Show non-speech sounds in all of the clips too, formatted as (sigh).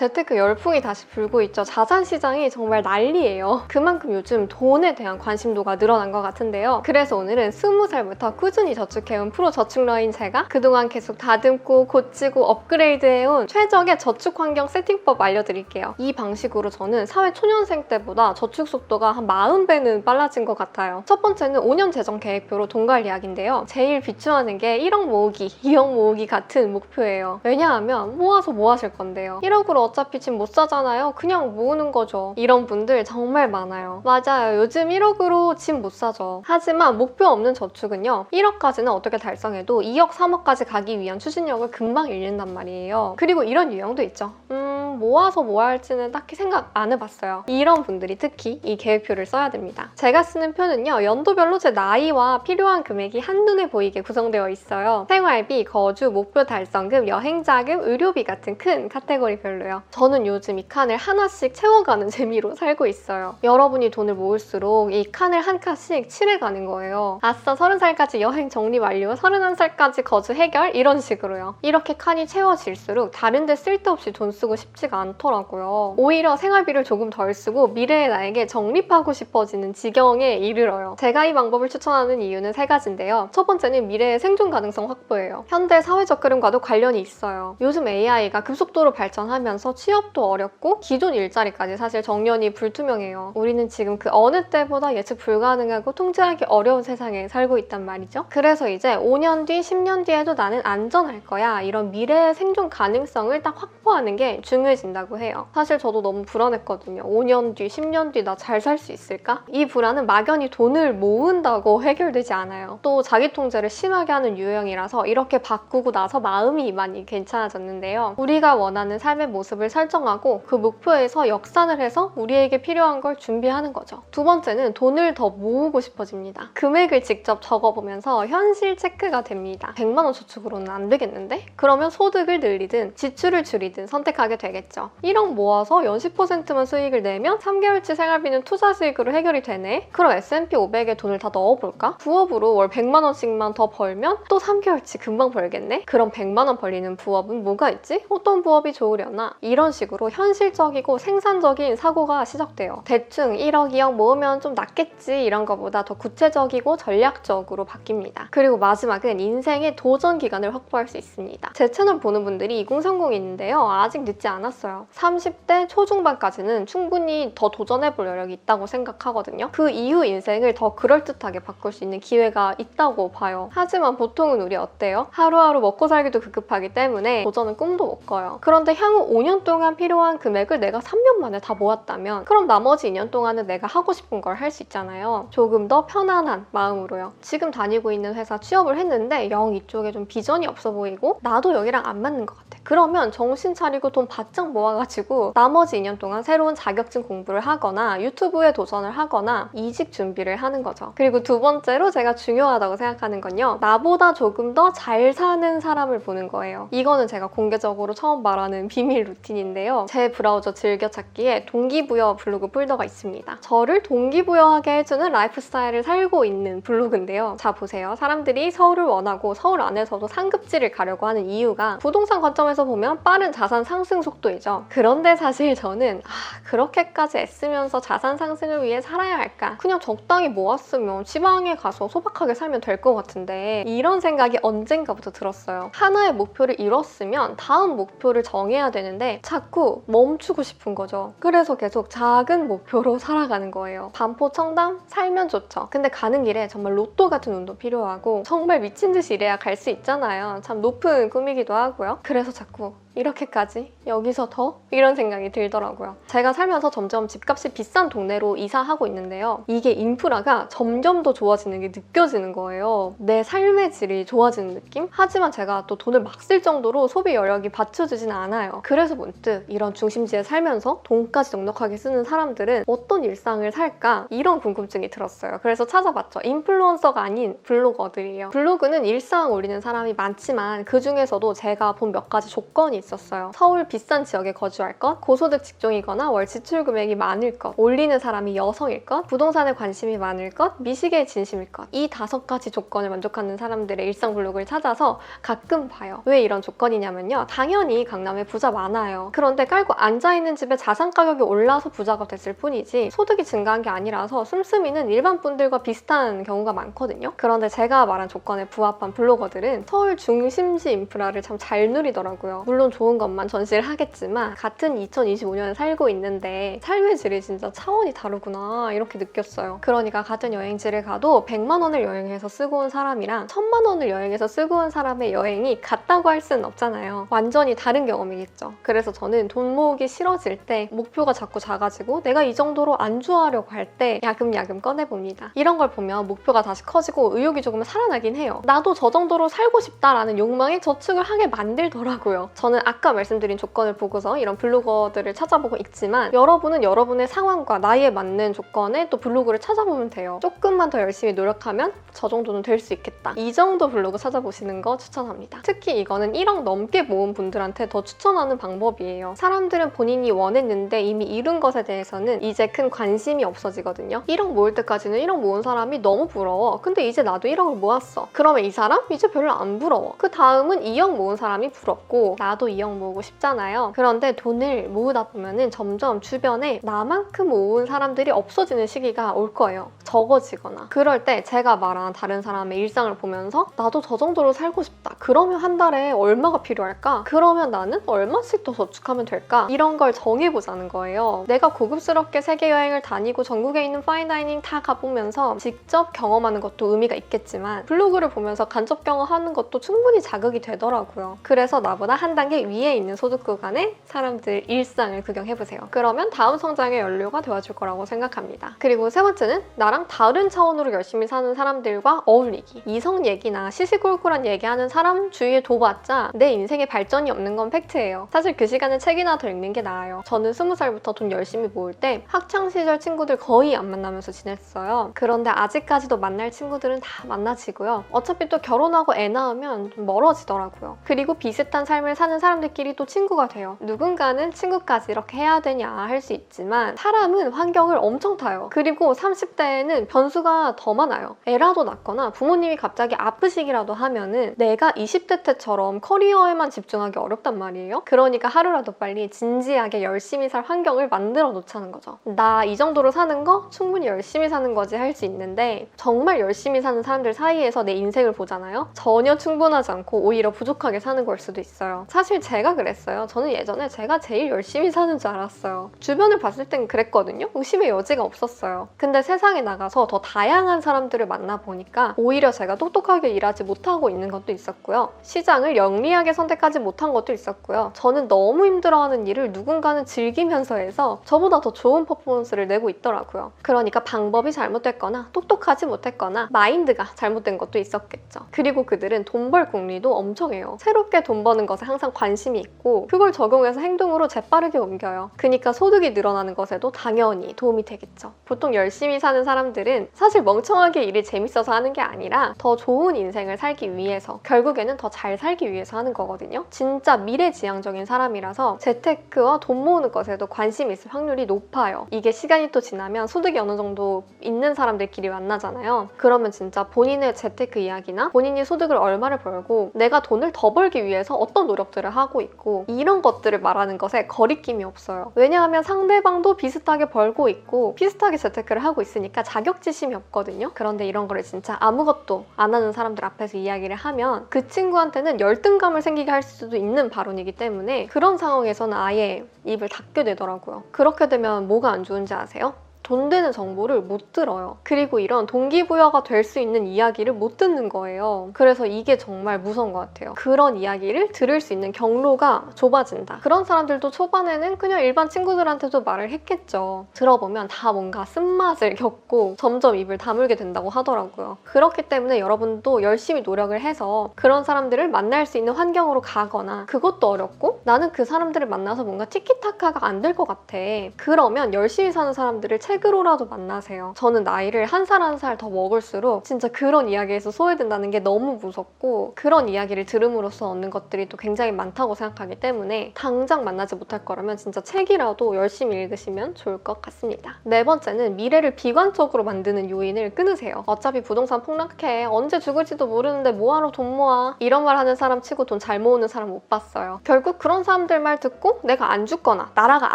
재테크 열풍이 다시 불고 있죠. 자산 시장이 정말 난리예요. 그만큼 요즘 돈에 대한 관심도가 늘어난 것 같은데요. 그래서 오늘은 20살부터 꾸준히 저축해온 프로 저축러인 제가 그동안 계속 다듬고 고치고 업그레이드해온 최적의 저축 환경 세팅법 알려드릴게요. 이 방식으로 저는 사회 초년생 때보다 저축 속도가 한 40배는 빨라진 것 같아요. 첫 번째는 5년 재정 계획표로 돈 관리하기인데요. 제일 비추하는 게 1억 모으기, 2억 모으기 같은 목표예요. 왜냐하면 모아서 뭐 하실 건데요? 1억으로 어차피 집 못 사잖아요. 그냥 모으는 거죠. 이런 분들 정말 많아요. 맞아요. 요즘 1억으로 집 못 사죠. 하지만 목표 없는 저축은요. 1억까지는 어떻게 달성해도 2억, 3억까지 가기 위한 추진력을 금방 잃는단 말이에요. 그리고 이런 유형도 있죠. 음, 모아서 뭐 할지는 딱히 생각 안 해봤어요. 이런 분들이 특히 이 계획표를 써야 됩니다. 제가 쓰는 표는요. 연도별로 제 나이와 필요한 금액이 한눈에 보이게 구성되어 있어요. 생활비, 거주, 목표 달성금, 여행자금, 의료비 같은 큰 카테고리별로요. 저는 요즘 이 칸을 하나씩 채워가는 (laughs) 재미로 살고 있어요. 여러분이 돈을 모을수록 이 칸을 한 칸씩 칠해가는 거예요. 아싸, 30살까지 여행 정리 완료, 31살까지 거주 해결 이런 식으로요. 이렇게 칸이 채워질수록 다른 데 쓸데없이 돈 쓰고 싶지가 않더라고요. 오히려 생활비를 조금 덜 쓰고 미래의 나에게 적립하고 싶어지는 지경에 이르러요. 제가 이 방법을 추천하는 이유는 세 가지인데요. 첫 번째는 미래의 생존 가능성 확보예요. 현대 사회적 흐름과도 관련이 있어요. 요즘 AI가 급속도로 발전하면서 취업도 어렵고 기존 일자리까지 사실 정년이 불투명해요. 우리는 지금 그 어느 때보다 예측 불가능하고 통제하기 어려운 세상에 살고 있단 말이죠. 그래서 이제 5년 뒤, 10년 뒤에도 나는 안전할 거야. 이런 미래의 생존 가능성을 딱 확보하는 게 중요해진다고 해요. 사실 저도 너무 불안했거든요. 5년 뒤, 10년 뒤 나 잘 살 수 있을까? 이 불안은 막연히 돈을 모은다고 해결되지 않아요. 또 자기 통제를 심하게 하는 유형이라서 이렇게 바꾸고 나서 마음이 많이 괜찮아졌는데요. 우리가 원하는 삶의 모습 을 설정하고 그 목표에서 역산을 해서 우리에게 필요한 걸 준비하는 거죠. 두 번째는 돈을 더 모으고 싶어집니다. 금액을 직접 적어보면서 현실 체크가 됩니다. 100만 원 저축으로는 안 되겠는데? 그러면 소득을 늘리든 지출을 줄이든 선택하게 되겠죠. 1억 모아서 연 10%만 수익을 내면 3개월치 생활비는 투자 수익으로 해결이 되네? 그럼 S&P 500에 돈을 다 넣어볼까? 부업으로 월 100만 원씩만 더 벌면 또 3개월치 금방 벌겠네? 그럼 100만 원 벌리는 부업은 뭐가 있지? 어떤 부업이 좋으려나? 이런 식으로 현실적이고 생산적인 사고가 시작돼요. 대충 1억, 2억 모으면 좀 낫겠지 이런 것보다 더 구체적이고 전략적으로 바뀝니다. 그리고 마지막은 인생의 도전 기간을 확보할 수 있습니다. 제 채널 보는 분들이 2030이 있는데요. 아직 늦지 않았어요. 30대 초중반까지는 충분히 더 도전해볼 여력이 있다고 생각하거든요. 그 이후 인생을 더 그럴듯하게 바꿀 수 있는 기회가 있다고 봐요. 하지만 보통은 우리 어때요? 하루하루 먹고 살기도 급급하기 때문에 도전은 꿈도 못 꿔요. 그런데 향후 5년 동안 필요한 금액을 내가 3년 만에 다 모았다면 그럼 나머지 2년 동안은 내가 하고 싶은 걸 할 수 있잖아요. 조금 더 편안한 마음으로요. 지금 다니고 있는 회사 취업을 했는데 영 이쪽에 좀 비전이 없어 보이고 나도 여기랑 안 맞는 것 같아. 그러면 정신 차리고 돈 바짝 모아가지고 나머지 2년 동안 새로운 자격증 공부를 하거나 유튜브에 도전을 하거나 이직 준비를 하는 거죠. 그리고 두 번째로 제가 중요하다고 생각하는 건요. 나보다 조금 더 잘 사는 사람을 보는 거예요. 이거는 제가 공개적으로 처음 말하는 비밀 루 틴인데요. 제 브라우저 즐겨찾기에 동기부여 블로그 폴더가 있습니다. 저를 동기부여하게 해주는 라이프 스타일을 살고 있는 블로그인데요. 자 보세요. 사람들이 서울을 원하고 서울 안에서도 상급지를 가려고 하는 이유가 부동산 관점에서 보면 빠른 자산 상승 속도이죠. 그런데 사실 저는 아, 그렇게까지 애쓰면서 자산 상승을 위해 살아야 할까? 그냥 적당히 모았으면 지방에 가서 소박하게 살면 될 것 같은데 이런 생각이 언젠가부터 들었어요. 하나의 목표를 이뤘으면 다음 목표를 정해야 되는데 자꾸 멈추고 싶은 거죠. 그래서 계속 작은 목표로 (laughs) 살아가는 거예요. 반포 청담 살면 좋죠. 근데 가는 길에 정말 로또 같은 운도 필요하고 정말 미친 듯이 일해야 갈 수 있잖아요. 참 높은 꿈이기도 하고요. 그래서 자꾸 이렇게까지 여기서 더 이런 생각이 들더라고요. 제가 살면서 점점 집값이 비싼 동네로 이사하고 있는데요. 이게 인프라가 점점 더 좋아지는 게 느껴지는 거예요. 내 삶의 질이 좋아지는 느낌? 하지만 제가 또 돈을 막 쓸 정도로 소비 여력이 받쳐주진 않아요. 그래서 문득 이런 중심지에 살면서 돈까지 넉넉하게 쓰는 사람들은 어떤 일상을 살까? 이런 궁금증이 들었어요. 그래서 찾아봤죠. 인플루언서가 아닌 블로거들이에요. 블로그는 일상 올리는 사람이 많지만 그 중에서도 제가 본 몇 가지 조건이 있었어요. 서울 비싼 지역에 거주할 것, 고소득 직종이거나 월 지출 금액이 많을 것, 올리는 사람이 여성일 것, 부동산에 관심이 많을 것, 미식에 진심일 것. 이 다섯 가지 조건을 만족하는 사람들의 일상 블로그를 찾아서 가끔 봐요. 왜 이런 조건이냐면요. 당연히 강남에 부자 많아요. 그런데 깔고 앉아있는 집에 자산 가격이 올라서 부자가 됐을 뿐이지 소득이 증가한 게 아니라서 씀씀이는 일반 분들과 비슷한 경우가 많거든요. 그런데 제가 말한 조건에 부합한 블로거들은 서울 중심지 인프라를 참 잘 누리더라고요. 물론 좋은 것만 전시를 하겠지만 같은 2025년에 살고 있는데 삶의 질이 진짜 차원이 다르구나 이렇게 느꼈어요. 그러니까 같은 여행지를 가도 100만 원을 여행해서 쓰고 온 사람이랑 1000만 원을 여행해서 쓰고 온 사람의 여행이 같다고 할 수는 없잖아요. 완전히 다른 경험이겠죠. 그래서 저는 돈 모으기 싫어질 때 목표가 자꾸 작아지고 내가 이 정도로 안주하려고 할 때 야금야금 꺼내봅니다. 이런 걸 보면 목표가 다시 커지고 의욕이 조금 살아나긴 해요. 나도 저 정도로 살고 싶다라는 욕망이 저축을 하게 만들더라고요. 저는 아까 말씀드린 조건을 보고서 이런 블로거들을 찾아보고 있지만 여러분은 여러분의 상황과 나이에 맞는 조건의 또 블로그를 찾아보면 돼요. 조금만 더 열심히 노력하면 저 정도는 될 수 있겠다. 이 정도 블로그 찾아보시는 거 추천합니다. 특히 이거는 1억 넘게 모은 분들한테 더 추천하는 방법이에요. 사람들은 본인이 원했는데 이미 이룬 것에 대해서는 이제 큰 관심이 없어지거든요. 1억 모을 때까지는 1억 모은 사람이 너무 부러워. 근데 이제 나도 1억을 모았어. 그러면 이 사람 이제 별로 안 부러워. 그 다음은 2억 모은 사람이 부럽고 나도 2억 모으고 싶잖아요. 그런데 돈을 모으다 보면은 점점 주변에 나만큼 모은 사람들이 없어지는 시기가 올 거예요. 적어지거나. 그럴 때 제가 말한 다른 사람의 일상을 보면서 나도 저 정도로 살고 싶다. 그러면 한 달에 얼마가 필요할까? 그러면 나는 얼마씩 더 저축하면 될까? 이런 걸 정해보자는 거예요. 내가 고급스럽게 세계 여행을 다니고 전국에 있는 파인다이닝 다 가보면서 직접 경험하는 것도 의미가 있겠지만 블로그를 보면서 간접 경험하는 것도 충분히 자극이 되더라고요. 그래서 나보다 한 단계 위에 있는 소득 구간의 사람들 일상을 구경해 보세요. 그러면 다음 성장의 연료가 되어줄 거라고 생각합니다. 그리고 세 번째는 나랑 다른 차원으로 열심히 사는 사람들과 어울리기. 이성 얘기나 시시콜콜한 얘기하는 사람 주위에 둬봤자 내 인생에 발전이 없는 건 팩트예요. 사실 그 시간에 책이나 더 읽는 게 나아요. 저는 스무 살부터 돈 열심히 모을 때 학창 시절 친구들 거의 안 만나면서 지냈어요. 그런데 아직까지도 만날 친구들은 다 만나지고요. 어차피 또 결혼하고 애 낳으면 좀 멀어지더라고요. 그리고 비슷한 삶을 사는 사람 들끼리 또 친구가 돼요. 누군가는 친구까지 이렇게 해야 되냐 할 수 있지만 사람은 환경을 엄청 타요. 그리고 30대에는 변수가 더 많아요. 애라도 낳거나 부모님이 갑자기 아프시기라도 하면은 내가 20대 때처럼 커리어에만 집중하기 어렵단 말이에요. 그러니까 하루라도 빨리 진지하게 열심히 살 환경을 만들어 놓자는 거죠. 나 이 정도로 사는 거 충분히 열심히 사는 거지 할 수 있는데 정말 열심히 사는 사람들 사이에서 내 인생을 보잖아요. 전혀 충분하지 않고 오히려 부족하게 사는 걸 수도 있어요. 사실 제가 그랬어요. 저는 예전에 제가 제일 열심히 사는 줄 알았어요. 주변을 봤을 땐 그랬거든요. 의심의 여지가 없었어요. 근데 세상에 나가서 더 다양한 사람들을 만나 보니까 오히려 제가 똑똑하게 일하지 못하고 있는 것도 있었고요. 시장을 영리하게 선택하지 못한 것도 있었고요. 저는 너무 힘들어하는 일을 누군가는 즐기면서 해서 저보다 더 좋은 퍼포먼스를 내고 있더라고요. 그러니까 방법이 잘못됐거나 똑똑하지 못했거나 마인드가 잘못된 것도 있었겠죠. 그리고 그들은 돈 벌 궁리도 엄청 해요. 새롭게 돈 버는 것에 항상 관심이 있고 그걸 적용해서 행동으로 재빠르게 옮겨요. 그러니까 소득이 늘어나는 것에도 당연히 도움이 되겠죠. 보통 열심히 사는 사람들은 사실 멍청하게 일이 재밌어서 하는 게 아니라 더 좋은 인생을 살기 위해서 결국에는 더 잘 살기 위해서 하는 거거든요. 진짜 미래지향적인 사람이라서 재테크와 돈 모으는 것에도 관심이 있을 확률이 높아요. 이게 시간이 또 지나면 소득이 어느 정도 있는 사람들끼리 만나잖아요. 그러면 진짜 본인의 재테크 이야기나 본인이 소득을 얼마를 벌고 내가 돈을 더 벌기 위해서 어떤 노력들을 하고 있고 이런 것들을 말하는 것에 거리낌이 없어요. 왜냐하면 상대방도 비슷하게 벌고 있고 비슷하게 재테크를 하고 있으니까 자격지심이 없거든요. 그런데 이런 거를 진짜 아무것도 안 하는 사람들 앞에서 이야기를 하면 그 친구한테는 열등감을 생기게 할 수도 있는 발언이기 때문에 그런 상황에서는 아예 입을 닫게 되더라고요. 그렇게 되면 뭐가 안 좋은지 아세요? 돈 되는 정보를 못 들어요. 그리고 이런 동기부여가 될 수 있는 이야기를 못 듣는 거예요. 그래서 이게 정말 무서운 것 같아요. 그런 이야기를 들을 수 있는 경로가 좁아진다. 그런 사람들도 초반에는 그냥 일반 친구들한테도 말을 했겠죠. 들어보면 다 뭔가 쓴맛을 겪고 점점 입을 다물게 된다고 하더라고요. 그렇기 때문에 여러분도 열심히 노력을 해서 그런 사람들을 만날 수 있는 환경으로 가거나 그것도 어렵고 나는 그 사람들을 만나서 뭔가 티키타카가 안 될 것 같아. 그러면 열심히 사는 사람들을 책 책으로라도 만나세요. 저는 나이를 한 살 한 살 더 먹을수록 진짜 그런 이야기에서 소외된다는 게 너무 무섭고 그런 이야기를 들음으로써 얻는 것들이 또 굉장히 많다고 생각하기 때문에 당장 만나지 못할 거라면 진짜 책이라도 열심히 읽으시면 좋을 것 같습니다. 네 번째는 미래를 비관적으로 만드는 요인을 끊으세요. 어차피 부동산 폭락해. 언제 죽을지도 모르는데 뭐하러 돈 모아. 이런 말 하는 사람 치고 돈 잘 모으는 사람 못 봤어요. 결국 그런 사람들 말 듣고 내가 안 죽거나 나라가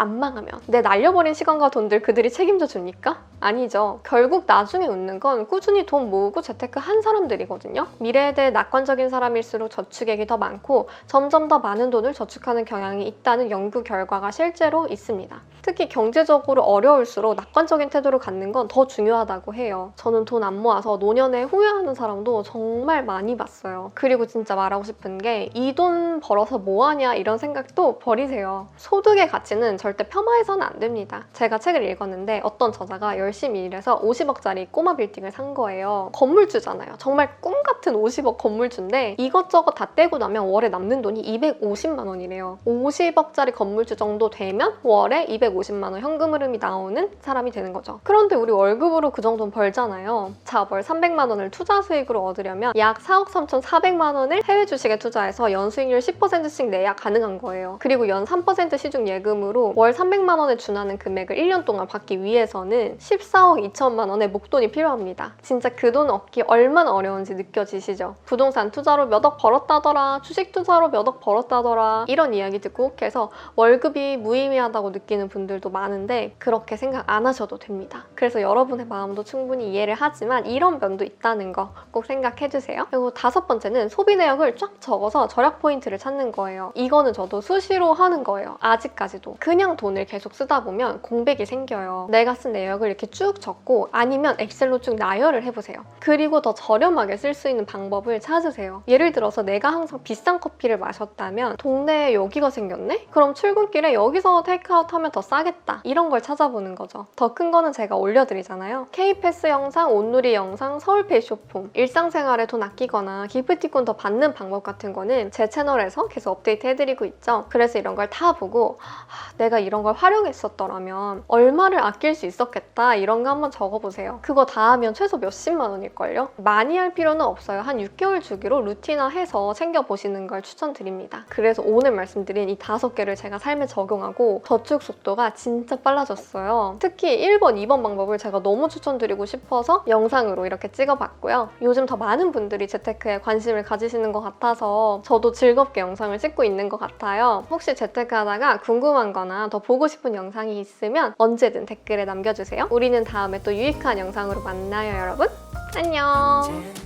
안 망하면 내 날려버린 시간과 돈들 그들이 책임져 줍니까? 아니죠. 결국 나중에 웃는 건 꾸준히 돈 모으고 재테크 한 사람들이거든요. 미래에 대해 낙관적인 사람일수록 저축액이 더 많고 점점 더 많은 돈을 저축하는 경향이 있다는 연구 결과가 실제로 있습니다. 특히 경제적으로 어려울수록 낙관적인 태도를 갖는 건 더 중요하다고 해요. 저는 돈 안 모아서 노년에 후회하는 사람도 정말 많이 봤어요. 그리고 진짜 말하고 싶은 게 이 돈 벌어서 뭐하냐 이런 생각도 버리세요. 소득의 가치는 절대 폄하해서는 안 됩니다. 제가 책을 읽었는데 어떤 저자가 열심히 일해서 50억짜리 꼬마 빌딩을 산 거예요. 건물주잖아요. 정말 꿈 같은 50억 건물주인데 이것저것 다 떼고 나면 월에 남는 돈이 250만 원이래요. 50억짜리 건물주 정도 되면 월에 250만 원 현금 흐름이 나오는 사람이 되는 거죠. 그런데 우리 월급으로 그 정도는 벌잖아요. 자, 월 300만 원을 투자 수익으로 얻으려면 약 4억 3,400만 원을 해외 주식에 투자해서 연 수익률 10%씩 내야 가능한 거예요. 그리고 연 3% 시중 예금으로 월 300만 원에 준하는 금액을 1년 동안 받기 위해 서는 14억 2천만 원의 목돈이 필요합니다. 진짜 그 돈 얻기 얼마나 어려운지 느껴지시죠? 부동산 투자로 몇 억 벌었다더라, 주식 투자로 몇 억 벌었다더라 이런 이야기 듣고 혹해서 월급이 무의미하다고 느끼는 분들도 많은데 그렇게 생각 안 하셔도 됩니다. 그래서 여러분의 마음도 충분히 이해를 하지만 이런 면도 있다는 거 꼭 생각해 주세요. 그리고 다섯 번째는 소비 내역을 쫙 적어서 절약 포인트를 찾는 거예요. 이거는 저도 수시로 하는 거예요. 아직까지도. 그냥 돈을 계속 쓰다 보면 공백이 생겨요. 내가 쓴 내역을 이렇게 쭉 적고 아니면 엑셀로 쭉 나열을 해보세요. 그리고 더 저렴하게 쓸 수 있는 방법을 찾으세요. 예를 들어서 내가 항상 비싼 커피를 마셨다면 동네에 여기가 생겼네? 그럼 출근길에 여기서 테이크아웃 하면 더 싸겠다. 이런 걸 찾아보는 거죠. 더 큰 거는 제가 올려드리잖아요. K패스 영상, 온누리 영상, 서울페이 쇼폼, 일상생활에 돈 아끼거나 기프티콘 더 받는 방법 같은 거는 제 채널에서 계속 업데이트 해드리고 있죠. 그래서 이런 걸 다 보고 아, 내가 이런 걸 활용했었더라면 얼마를 아낄 수 있었겠다 이런 거 한번 적어보세요. 그거 다 하면 최소 몇십만 원일걸요? 많이 할 필요는 없어요. 한 6개월 주기로 루틴화해서 챙겨보시는 걸 추천드립니다. 그래서 오늘 말씀드린 이 다섯 개를 제가 삶에 적용하고 저축 속도가 진짜 빨라졌어요. 특히 1번, 2번 방법을 제가 너무 추천드리고 싶어서 영상으로 이렇게 찍어봤고요. 요즘 더 많은 분들이 재테크에 관심을 가지시는 것 같아서 저도 즐겁게 영상을 찍고 있는 것 같아요. 혹시 재테크 하다가 궁금한 거나 더 보고 싶은 영상이 있으면 언제든 댓글에 남겨주세요. 우리는 다음에 또 유익한 영상으로 만나요, 여러분. 안녕.